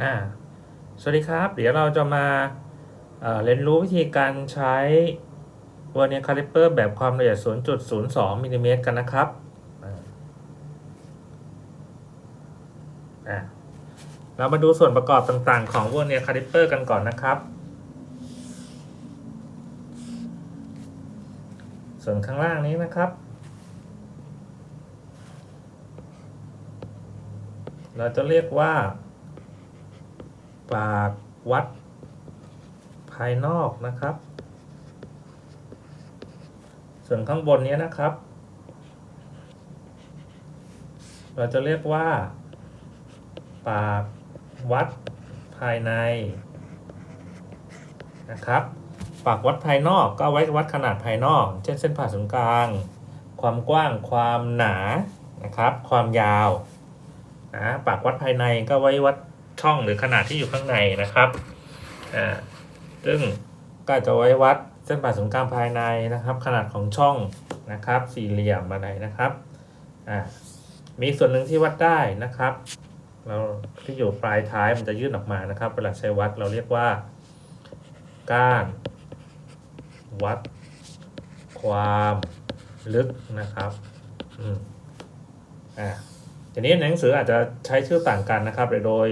อ่าสวัสดีครับ เดี๋ยวเราจะมาเอ่อเรียนรู้วิธีการใช้ว e ร์เนียคาลิเปอร์แบบความละเอียด 0.02มิลลิเมตรกันนะครับเรามาดูส่วนประกอบต่างๆ ของว e ร์เนียคาลิเปอร์กันก่อนนะครับ ส่วนข้างล่างนี้นะครับ เราจะเรียกว่า ปากวัดภายนอกนะครับ ส่วนข้างบนนี้นะครับ เราจะเรียกว่า ปากวัดภายในนะครับ ปากวัดภายนอกก็ไว้วัดขนาดภายนอก เช่นเส้นผ่าศูนย์กลาง ความกว้างความหนานะครับ ความยาวนะปากวัดภายในก็ไว้วัด ช่องหรือขนาดที่อยู่ข้างในนะครับอ่าซึ่งก็จะไว้วัดเส้นผ่าศูนย์กลางภายในนะครับ ขนาดของช่องนะครับ สี่เหลี่ยมอะไรนะครับอ่ามีส่วนหนึ่งที่วัดได้นะครับเราที่อยู่ปลายท้ายมันจะยื่นออกมานะครับเวลาใช้วัดเราเรียกว่า ก้าน วัด ความลึกนะครับ อืมอ่า ทีนี้ในหนังสืออาจจะใช้ชื่อต่างกันนะครับโดย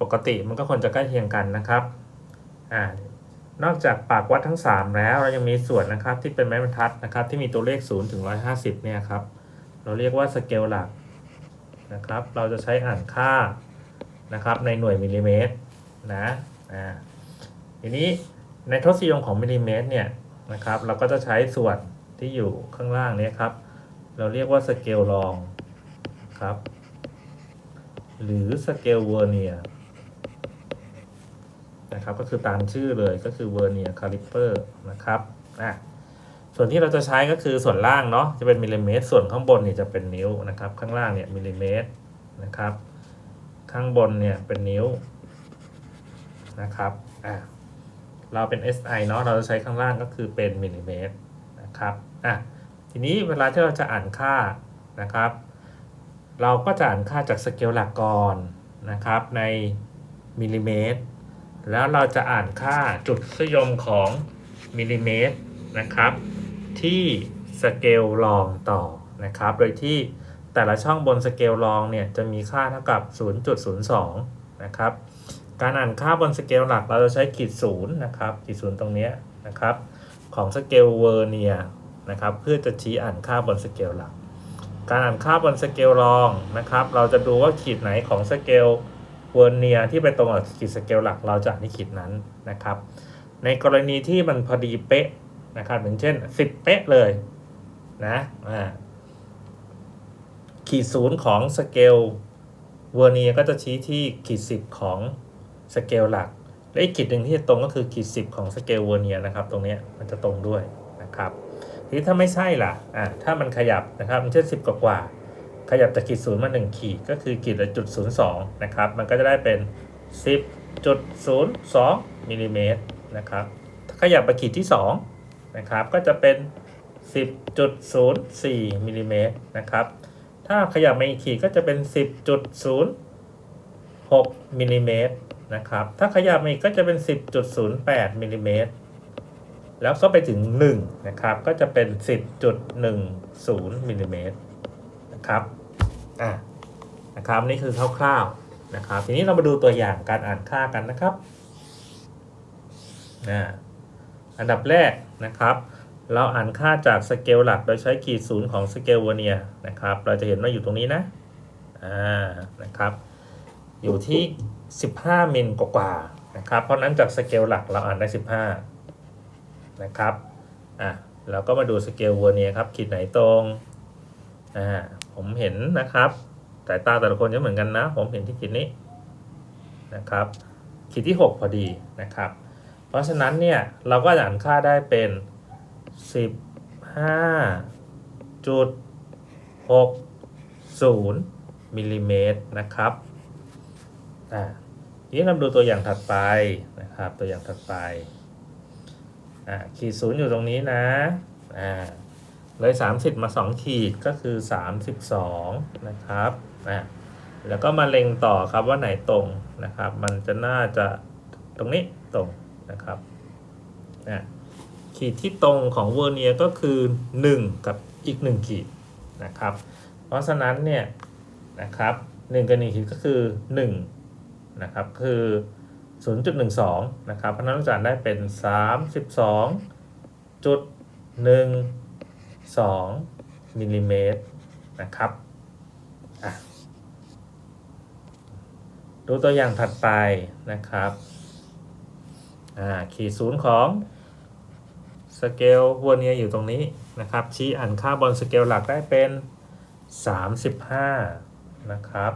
ปกติมันก็ควรจะใกล้เคียงกันนะครับอ่านอกจากปากวัดทั้ง 3 แล้วเรายังมีส่วนนะครับที่เป็นไม้บรรทัดนะครับที่มีตัวเลข0ถึง150เนี่ยครับเราเรียกว่าสเกลหลักนะครับเราจะใช้อ่านค่านะครับในหน่วยมิลลิเมตรนะอ่าทีนี้ในทศนิยมของมิลลิเมตรเนี่ยนะครับเราก็จะใช้ส่วนที่อยู่ข้างล่างเนี้ครับเราเรียกว่าสเกลรอง ครับ หรือสเกลเวอร์เนียนะครับก็คือตามชื่อเลยก็คือเวอร์เนียคาลิเปอร์นะครับอะส่วนที่เราจะใช้ก็คือส่วนล่างเนาะจะเป็นมิลลิเมตร ส่วนข้างบนเนี่ยจะเป็นนิ้วนะครับ ข้างล่างเนี่ยมิลลิเมตรนะครับ ข้างบนเนี่ยเป็นนิ้วนะครับอะเราเป็น SI เนาะเราจะใช้ข้างล่างก็คือเป็นมิลลิเมตรนะครับอะทีนี้เวลาที่เราจะอ่านค่านะครับ เราก็จะอ่านค่าจากสเกลหลักก่อนนะครับ ในมิลลิเมตร แล้วเราจะอ่านค่าจุดทศนิยมของมิลลิเมตรนะครับ ที่สเกลรองต่อนะครับ โดยที่แต่ละช่องบนสเกลรองเนี่ยจะมีค่าเท่ากับ 0.02 นะครับ การอ่านค่าบนสเกลหลักเราจะใช้ขีดศูนย์นะครับขีดศูนย์ตรงนี้นะครับ ของสเกลเวอร์เนียนะครับ เพื่อจะชี้อ่านค่าบนสเกลหลัก การอ่านค่าบนสเกลรองนะครับ เราจะดูว่าขีดไหนของสเกลเวอร์เนียที่ไปตรงกับขีดสเกลหลักเราจะอ่านที่ขีดนั้นนะครับ ในกรณีที่มันพอดีเป๊ะนะครับอย่างเช่น 10 เป๊ะเลยนะขีดศูนย์ของสเกลเวอร์เนียก็จะชี้ที่ขีด 10 ของสเกลหลัก และอีกขีดหนึ่งที่จะตรงก็คือขีด 10 ของสเกลเวอร์เนียนะครับ ตรงนี้มันจะตรงด้วยนะครับ ทีถ้าไม่ใช่ล่ะอ่าถ้ามันขยับนะครับเช่นสิบกว่ากว่า ขยับจากขีดศูนย์มาหนึ่งขีดก็คือขีดละจุดศูนย์สองนะครับ มันก็จะได้เป็นสิบจุดศูนย์สองมิลลิเมตรนะครับถ้าขยับไปขีดที่สองนะครับก็จะเป็นสิบจุดศูนย์สี่มิลลิเมตรนะครับ ถ้าขยับมาอีกขีดก็จะเป็นสิบจุดศูนย์หกมิลลิเมตรนะครับ ถ้าขยับมาอีกก็จะเป็นสิบจุดศูนย์แปดมิลลิเมตร แล้วก็ไปถึง1นะครับก็จะเป็น 10.10มิลลิเมตรนะครับอะนะครับนี่คือคร่าวๆนะครับ ทีนี้เรามาดูตัวอย่างการอ่านค่ากันนะครับอ่าอันดับแรกนะครับ เราอ่านค่าจากสเกลหลักโดยใช้ขีดศูนย์ของสเกลวอร์เนียนะครับ เราจะเห็นว่าอยู่ตรงนี้นะอ่านะครับ อยู่ที่ 15มิลกว่าๆนะครับ เพราะฉะนั้นจากสเกลหลักเราอ่านได้ 15 นะครับอะเราก็มาดูสเกลวอร์เนียครับขีดไหนตรงอ่าผมเห็นนะครับสายตาแต่ละคนจะเหมือนกันนะ ผมเห็นที่ขีดนี้นะครับขีดที่ 6 พอดีนะครับ เพราะฉะนั้นเนี่ยเราก็อ่านค่าได้เป็น 15จุด60มิลลิเมตรนะครับอ่าทีนี้เราดูตัวอย่างถัดไปนะครับตัวอย่างถัดไป อ่าขีดศูนย์อยู่ตรงนี้นะอ่าเลย 30 มา 2 ขีดก็คือ 32 นะครับอ่าแล้วก็มาเล็งต่อครับว่าไหนตรงนะครับ มันจะน่าจะตรงนี้ตรงนะครับนะขีดที่ตรงของเวอร์เนียก็คือ 1 กับอีก 1 ขีดนะครับ เพราะฉะนั้นเนี่ยนะครับ1กับ1ขีดก็คือ 1 นะครับคือ 0.12 นะครับเพราะนั้นเราจะได้เป็น 32.12มิลลิเมตรนะครับดูตัวอย่างถัดไปนะครับอ่าขีดศูนย์ของสเกลวัวเนียอยู่ตรงนี้นะครับ ชี้อ่านค่าบนสเกลหลักได้เป็น 35 นะครับ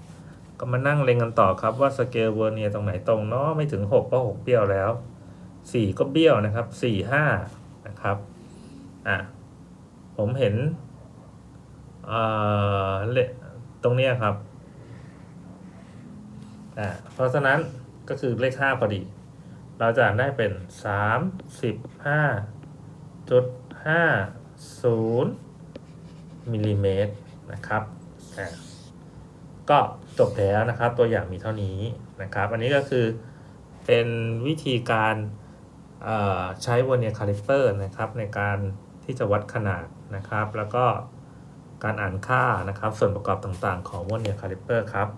35 ก็มานั่งเล็งกันต่อครับว่าสเกลเวอร์เนียตรงไหนตรงเนาะไม่ถึง6ก็6เบี้ยวแล้ว 4 ก็เบี้ยวนะครับ 4 5 นะครับอะผมเห็นเอ่อตรงเนี้ยครับอะเพราะฉะนั้นก็คือเลข 5 พอดี เราจะได้เป็น 35จุด50มิลลิเมตรนะครับอะ ก็จบแล้วนะครับตัวอย่างมีเท่านี้นะครับ อันนี้ก็คือเป็นวิธีการใช้ว e เนียคาลิเปอร์นะครับในการที่จะวัดขนาดนะครับ แล้วก็การอ่านค่านะครับส่วนประกอบต่างๆของว e เนียคาลิเปอร์ครับ